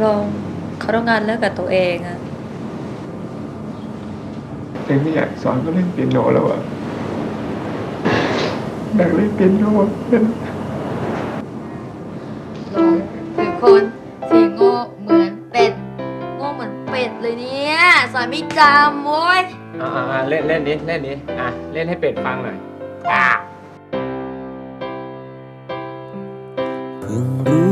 ลองเขาต้องการเลิกกับตัวเองอะเองไม่อยากสอนก็เล่นเปียโนแล้วอะอยากเล่นเปียโนเป็นลองคือคนที่โง่เหมือนเป็ดโง่เหมือนเป็ดเลยเนี่ยสอนไม่จำโว้ยอ่าๆๆเล่นเล่นนี้เล่นนี้อะเล่นให้เป็ดฟังหน่อยอ่าเพิ่งรู้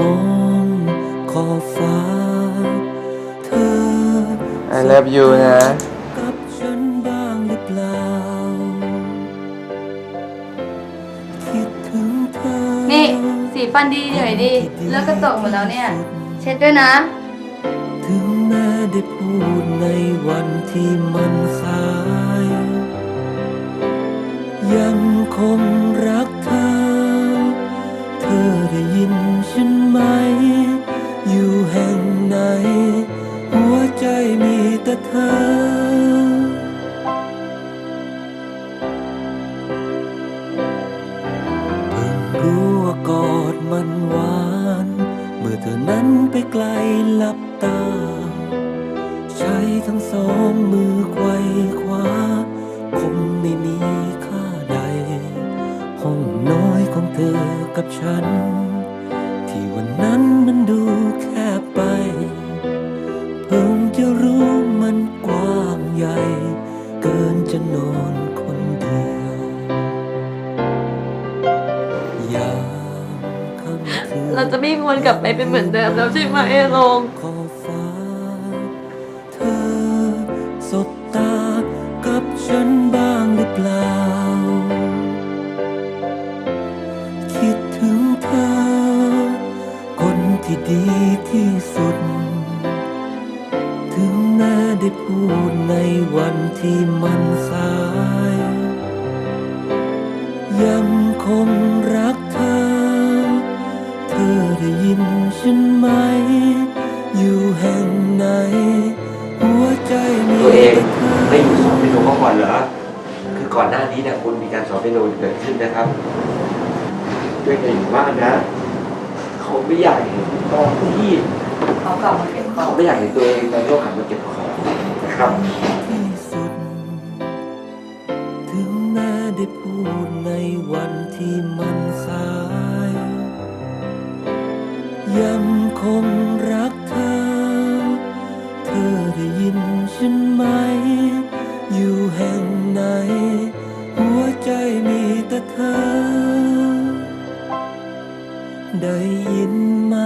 มองขอบฟ้า เธอ I love you นะ กับฉันบ้างหรือเปล่า คิดถึงเธอนี่สีฟันดีหน่อยดิเลิกกระจกหมดแล้วเนี่ย เช็ดด้วยนะ ถึงแม้ได้พูดในวันที่มันสาย ยังคงรัก เพิ่งรู้ว่ากอดมันหวาน เมื่อเธอนั้นไปไกลหลับตา ใช้ทั้งสองมือไขว้คว้าคงไม่มีค่าใด ห้องน้อยของเธอกับฉัน ที่วันนั้นมันดูแคบไป เพิ่งจะรู้ มันกว้างใหญ่ เกินจะนอนคนเดียว ยามค่ำคืนเราจะไม่มีวันกลับไปเป็นเหมือนเดิมแล้วใช่ไหมลง ขอบฟ้า เธอสบตากับ ได้พูดในวันที่มันสาย ยังคงรักเธอ เธอได้ยินฉันไหม อยู่แห่งไหน หัวใจมีตัวเองแต่เธอ ไม่อยู่สอนเปียโนมาก่อนเหรอ คือก่อนหน้านี้เนี่ยคุณมีการสอนเปียโนเกิดขึ้นนะครับ ด้วยเองว่านะ เขาไม่อยากเห็นตอนที่ เขากลับมาเก็บของเขาไม่อยากเห็นตัวเองตอนที่เขาหันมาเก็บของ นะครับที่สุดถึงแม้ได้พูดในวันที่มันสาย ยังคงรักเธอ เธอได้ยินฉันไหม อยู่แห่งไหน หัวใจมีแต่เธอ ได้ยินไหม